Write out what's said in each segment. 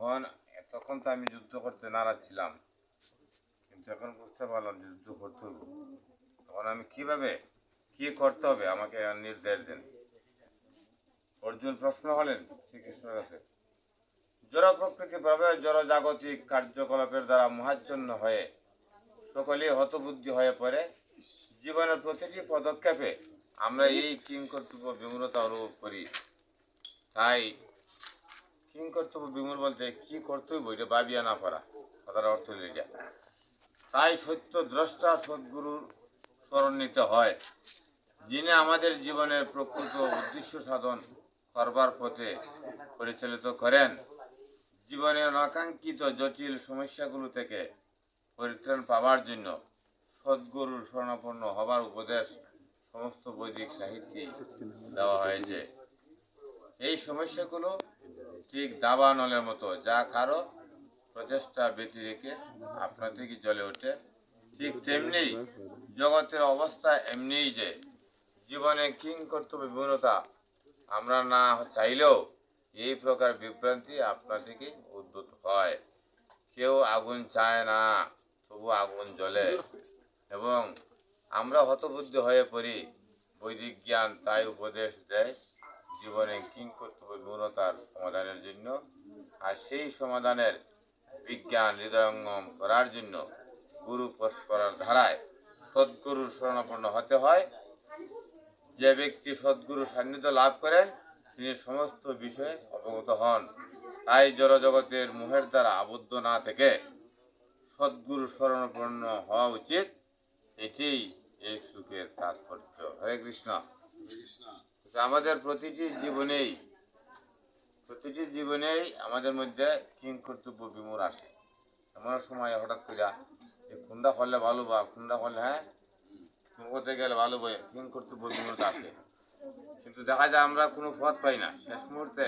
তখন তখন তো আমি যুদ্ধ করতে নারাজ ছিলাম। কিন্তু এখন বুঝতে পারলাম যুদ্ধ করতে হবে। তখন আমি কীভাবে, কি করতে হবে, আমাকে নির্দেশ দেন। অর্জুন প্রশ্ন হলেন শ্রীকৃষ্ণের কাছে, জড় প্রকৃতি ভাবে জড় জাগতিক কার্যকলাপের দ্বারা মহাচ্ছন্ন হয়ে সকলেই হতবুদ্ধি হয়ে পড়ে, জীবনের প্রতিটি পদক্ষেপে আমরা এই কিং কর্তব্য বিমূলতা অনুভব করি। তাই কিং কর্তব্য বিমূল বলতে, কি কর্তব্য? এটা ভাবিয়া না পারা। কথার অর্থ এটা। তাই সত্য দ্রষ্টা সদ্গুরুর স্মরণ নিতে হয়, যিনি আমাদের জীবনের প্রকৃত উদ্দেশ্য সাধন করবার পথে পরিচালিত করেন। জীবনে অনাকাঙ্ক্ষিত জটিল সমস্যাগুলো থেকে পরিত্রাণ পাওয়ার জন্য সদ্গুরুর শরণাপন্ন হবার উপদেশ সমস্ত বৈদিক সাহিত্যে দেওয়া হয়েছে। এই সমস্যাগুলো ঠিক দাবা নলের মতো, যা কারও প্রচেষ্টা ব্যতি রেখে আপনার থেকে জ্বলে ওঠে। ঠিক তেমনি জগতের অবস্থা এমনিই যে, জীবনে কিং কর্তব্য বিমূলতা আমরা না চাইলেও এই প্রকার বিভ্রান্তি আপনা থেকে উদ্ভূত হয়। কেউ আগুন চায় না, তবু আগুন জ্বলে। এবং আমরা হতবুদ্ধি হয়ে পড়ি, বৈদিক জ্ঞান তাই উপদেশ দেয় জীবনে কিং কর্তব্য বিমূলতার সমাধানের জন্য আর সেই সমাধানের বিজ্ঞান হৃদয়ঙ্গম করার জন্য গুরু পরস্পরের ধারায় সদ্গুরুর শরণাপন্ন হতে হয়। যে ব্যক্তি সদ্গুরু সান্নিধ্য লাভ করেন, তিনি সমস্ত বিষয়ে অবগত হন। তাই জড়জগতের মোহের দ্বারা আবদ্ধ না থেকে সদ্গুরু শরণাপন্ন হওয়া উচিত। এটিই এই শ্লোকের তাৎপর্য। হরে কৃষ্ণ। তো আমাদের প্রতিটি জীবনেই প্রতিটি জীবনেই আমাদের মধ্যে কিং কর্তব্য বিমূর আসে। এমন সময় হঠাৎ করে যে খুন্দা করলে ভালো বা খুন্দা করলে হ্যাঁ? কোন গেলে ভালো বই, কিং কর্তব্য বিমূরতা আসে। কিন্তু দেখা যায় আমরা কোনো পথ পাই না। শেষ মুহূর্তে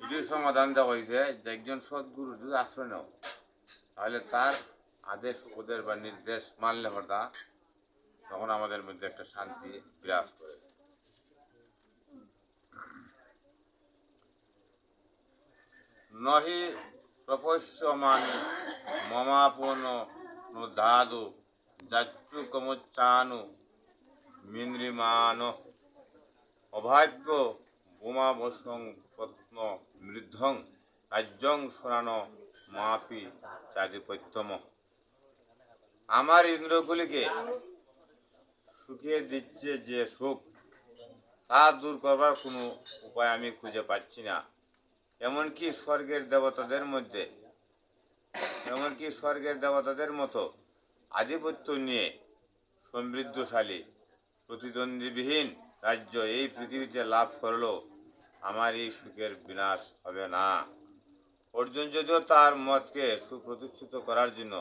এটির সমাধান দেওয়া হয়েছে যে একজন সদ্গুরু যদি আশ্রয় নাও, তাহলে তার আদেশ উপদেশ বা নির্দেশ মানলে হতা তখন আমাদের মধ্যে একটা শান্তি বিরাজ করে। নহি প্রপশ্যমানি মমাপন ধাদু যাচ্চু কমুচ্চানু মিন্দ্রিমান অভাব্য বোমা বসং পত্ন মৃদ্ধং রাজ্যং শোনানো মাপি চাদিপত্যম আমার ইন্দ্রগুলিকে সুখিয়ে দিচ্ছে যে সুখ, তা দূর করবার কোনো উপায় আমি খুঁজে পাচ্ছি না। এমনকি স্বর্গের দেবতাদের মধ্যে, এমনকি স্বর্গের দেবতাদের মতো আধিপত্য নিয়ে সমৃদ্ধশালী, প্রতিদ্বন্দ্বীবিহীন রাজ্য এই পৃথিবীতে লাভ করলেও আমার এই সুখের বিনাশ হবে না। অর্জুন যদিও তার মতকে সুপ্রতিষ্ঠিত করার জন্য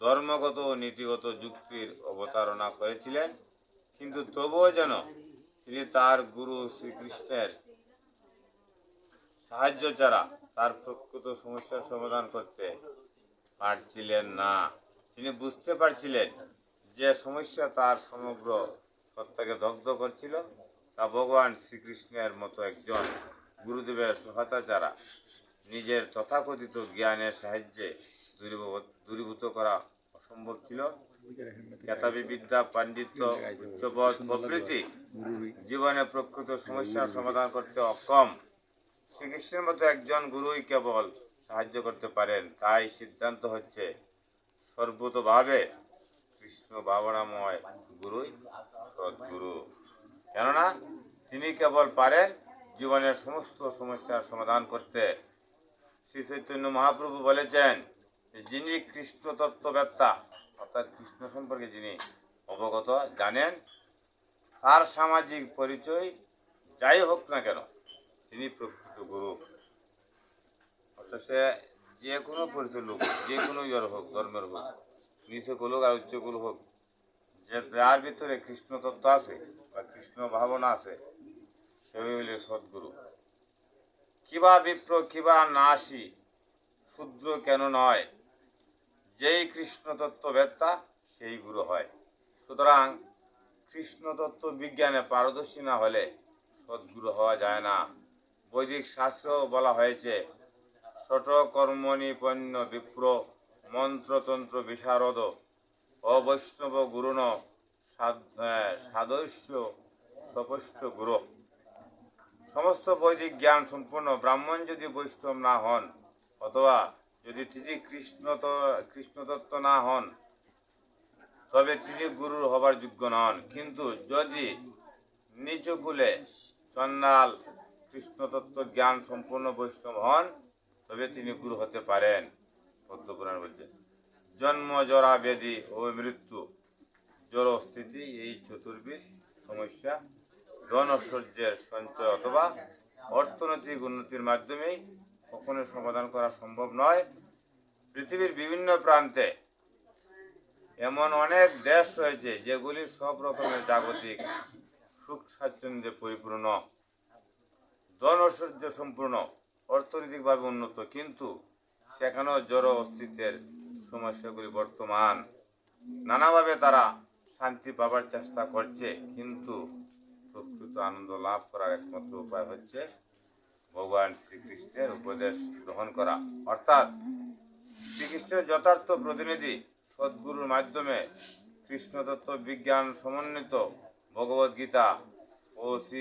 ধর্মগত ও নীতিগত যুক্তির অবতারণা করেছিলেন, কিন্তু তবুও যেন তিনি তার গুরু শ্রীকৃষ্ণের সাহায্য ছাড়া তার প্রকৃত সমস্যার সমাধান করতে পারছিলেন না। তিনি বুঝতে পারছিলেন যে সমস্যা তার সমগ্র সত্তাকে দগ্ধ করছিল। তা ভগবান শ্রীকৃষ্ণের মতো একজন গুরুদেবের সহায়তা ছাড়া নিজের তথাকথিত জ্ঞানের সাহায্যে দূরীভূত- করা অসম্ভব ছিল। কেতাবী বিদ্যা পাণ্ডিত্য, উচ্চপদ প্রভৃতি জীবনে প্রকৃত সমস্যার সমাধান করতে অক্ষম শ্রীকৃষ্ণের মতো একজন গুরুই কেবল সাহায্য করতে পারেন, তাই সিদ্ধান্ত হচ্ছে সর্বতভাবে কৃষ্ণ ভাবনাময় গুরুই সদ্গুরু। কেননা, তিনি কেবল পারেন জীবনের সমস্ত সমস্যার সমাধান করতে। শ্রী চৈতন্য মহাপ্রভু বলেছেন যিনি কৃষ্ণ তত্ত্ববেত্তা অর্থাৎ কৃষ্ণ সম্পর্কে যিনি অবগত জানেন, তার সামাজিক পরিচয় যাই হোক না কেন তিনি প্রকৃত গুরু। অর্থাৎ সে যে কোনো পরিচয় লোক, যে কোনো ইয়ের হোক, ধর্মের হোক নিচে হোক আর উচ্চ কুল হোক, যে যার ভিতরে কৃষ্ণ তত্ত্ব আছে বা কৃষ্ণ ভাবনা আছে, সে হইলে সদ্গুরু। কিবা বিপ্র, কিবা নাসি, শূদ্র কেন নয়? যেই কৃষ্ণ তত্ত্ববেত্তা সেই গুরু হয়। সুতরাং কৃষ্ণ তত্ত্ব বিজ্ঞানে পারদর্শী না হলে সদ্গুরু হওয়া যায় না। বৈদিক শাস্ত্র বলা হয়েছে ষট কর্মণি পণ্য বিপ্র, মন্ত্রতন্ত্র বিশারদ, অবৈষ্ণব গুরুণ সাদস্য সপষ্ট গুরু। সমস্ত বৈদিক জ্ঞান সম্পন্ন ব্রাহ্মণ যদি বৈষ্ণব না হন, অথবা যদি তিনি কৃষ্ণ কৃষ্ণতত্ত্ব না হন, তবে তিনি গুরুর হবার যোগ্য নন। কিন্তু যদি নিচু কুলে চন্ডাল কৃষ্ণতত্ত্ব জ্ঞান সম্পূর্ণ বৈষ্ণব হন, তবে তিনি গুরু হতে পারেন পদ্মপুরাণ বলছে জন্ম জরা ব্যাধি ও মৃত্যু। জ্বর স্থিতি, এই চতুর্বিধ, সমস্যা, ধন ঐশ্বর্যের সঞ্চয় অথবা অর্থনৈতিক উন্নতির মাধ্যমেই কখনো সমাধান করা সম্ভব নয়। পৃথিবীর বিভিন্ন প্রান্তে এমন অনেক দেশ রয়েছে যেগুলি সব রকমের জাগতিক সুখ স্বাচ্ছন্দ্যে পরিপূর্ণ। ধন ঐশ্বর্য সম্পূর্ণ, অর্থনৈতিকভাবে উন্নত, কিন্তু সেখানেও জড় অস্তিত্বের সমস্যাগুলি বর্তমান। নানাভাবে তারা শান্তি পাবার চেষ্টা করছে, কিন্তু প্রকৃত আনন্দ লাভ করার একমাত্র উপায় হচ্ছে ভগবান শ্রীকৃষ্ণের উপদেশ গ্রহণ করা। অর্থাৎ শ্রীকৃষ্ণের যথার্থ প্রতিনিধি সদ্গুরুর মাধ্যমে কৃষ্ণতত্ত্ব বিজ্ঞান সমন্বিত ভগবদ্গীতা ও শ্রী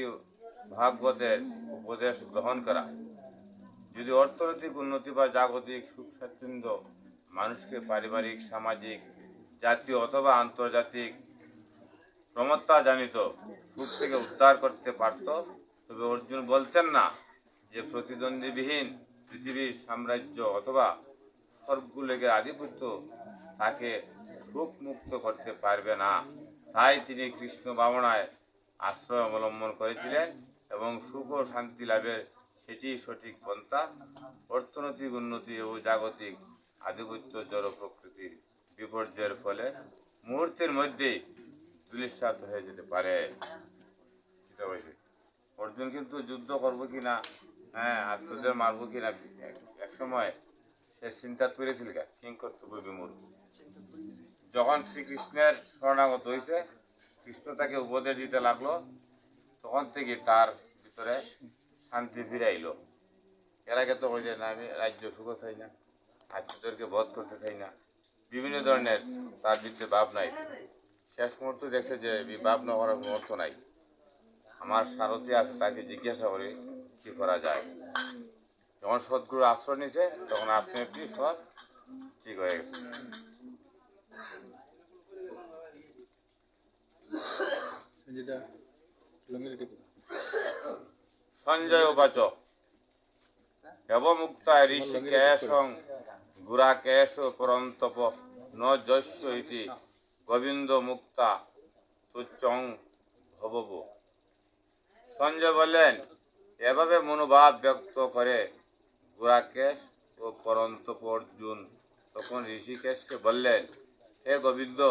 ভাগবতের উপদেশ গ্রহণ করা। যদি অর্থনৈতিক উন্নতি বা জাগতিক সুখ স্বাচ্ছন্দ্য মানুষকে পারিবারিক, সামাজিক, জাতীয় অথবা আন্তর্জাতিক প্রমত্তা জানিত সুখ থেকে উদ্ধার করতে পারত, তবে অর্জুন বলতেন না যে প্রতিদ্বন্দ্বীবিহীন পৃথিবীর সাম্রাজ্য অথবা স্বর্গলেগের আধিপত্য তাকে সুখ মুক্ত করতে পারবে না। তাই তিনি কৃষ্ণ ভাবনায় আশ্রয় অবলম্বন করেছিলেন। এবং সুখ ও শান্তি লাভের সেটি সঠিক পন্থা, অর্থনৈতিক উন্নতি ও জাগতিক আধিপত্য জড় প্রকৃতির বিপর্যয়ের ফলে মুহূর্তের মধ্যেই দুলিশ্বাত হয়ে যেতে পারে। অর্জুন কিন্তু যুদ্ধ করব কি না হ্যাঁ আত্মদের মারবো কি না, এক সময় সে চিন্তা গা কিং? কর্তব্য বিমূর যখন শ্রীকৃষ্ণের শরণাগত হয়েছে কৃষ্ণ তাকে উপদেশ দিতে লাগল তখন থেকে তার ভিতরে শান্তি ফিরে আইলো। এর আগে তো বলছে না, আমি রাজ্য সুখ চাই না আত্মীয়দেরকে বধ করতে চাই না। বিভিন্ন ধরনের তার ভিতরে ভাব নাই শেষ মুহূর্তে দেখছে যে এই ভাব না করার অর্থ নাই। আমার সারথি আছে, তাকে জিজ্ঞাসা করি, কি করা যায়? যখন সদ্গুরু আশ্রয় নিছে, তখন আপনি আপনি সব ঠিক হয়ে গেছে। যেটা সঞ্জয় উপাচ এবমুক্তা ঋষিকেশং গুরাকেশ পরন্তপ ন যস্য ইতি গোবিন্দ মুক্তা তুচ্চং ভবব সঞ্জয় বললেন, এভাবে মনোভাব ব্যক্ত করে গুরাকেশ ও পরন্তপ অর্জুন তখন ঋষিকেশকে বললেন, হে গোবিন্দ,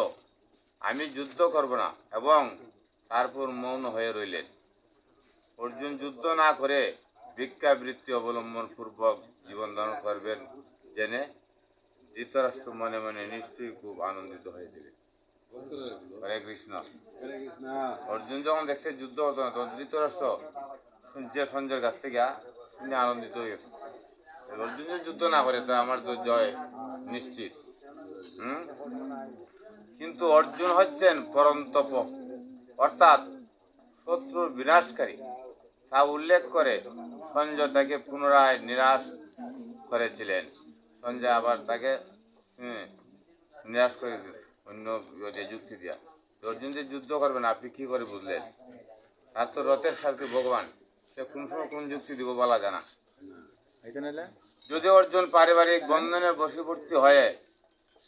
আমি যুদ্ধ করব না এবং তারপর মৌন হয়ে রইলেন। অর্জুন যুদ্ধ না করে ভিক্ষাবৃত্তি অবলম্বন পূর্বক জীবন ধারণ করবেন জেনে ধৃতরাষ্ট্র মনে মনে নিশ্চয়ই খুব আনন্দিত হয়েছিলেন হরে কৃষ্ণ। অর্জুন যখন দেখছে যুদ্ধ হতো না, তখন ধৃতরাষ্ট্র শুনছে সঞ্জয়ের কাছ থেকে শুনে আনন্দিত হয়ে অর্জুন যদি যুদ্ধ না করে তো আমার তো জয় নিশ্চিত। হুম? কিন্তু অর্জুন হচ্ছেন পরন্তপ। অর্থাৎ শত্রুর বিনাশকারী তা উল্লেখ করে সঞ্জয় তাকে পুনরায় নিরাশ করেছিলেন। সঞ্জয় আবার তাকে নিরাশ করে অন্য যুক্তি দিয়া। অর্জুন যে যুদ্ধ করবেন আপনি কী করে বুঝলেন? তার তো রথের সাথে ভগবান। সে কোন সময় কোন যুক্তি দিব বলা জানা। যদি অর্জুন পারিবারিক বন্ধনের বশীভূতি হয়ে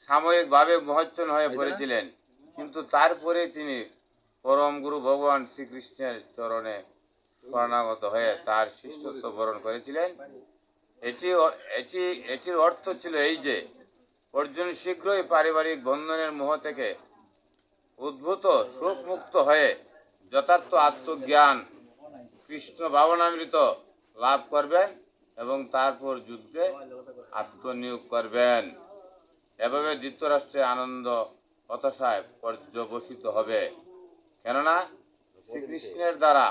সাময়িকভাবে মহচ্ছন হয়ে পড়েছিলেন কিন্তু তারপরে তিনি পরম গুরু ভগবান শ্রীকৃষ্ণের চরণে শরণাগত হয়ে তার শিষ্যত্ব বরণ করেছিলেন। এটি এটি, এটির অর্থ ছিল এই যে, অর্জুন শীঘ্রই পারিবারিক বন্ধনের মোহ থেকে উদ্ভূত সুখ মুক্ত হয়ে যথার্থ আত্মজ্ঞান, কৃষ্ণ ভাবনামৃত লাভ করবেন এবং তারপর যুদ্ধে আত্মনিয়োগ করবেন। এভাবে ধৃতরাষ্ট্রে আনন্দ হতাশায় পর্যবসিত হবে। কেননা শ্রীকৃষ্ণের দ্বারা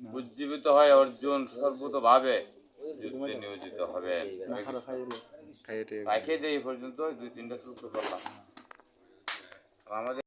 উজ্জীবিত হয় অর্জুন সর্বতভাবে যুদ্ধে নিয়োজিত হবে। রাখে দিয়ে এই পর্যন্ত দুই তিনটা সূত্র করলাম আমাদের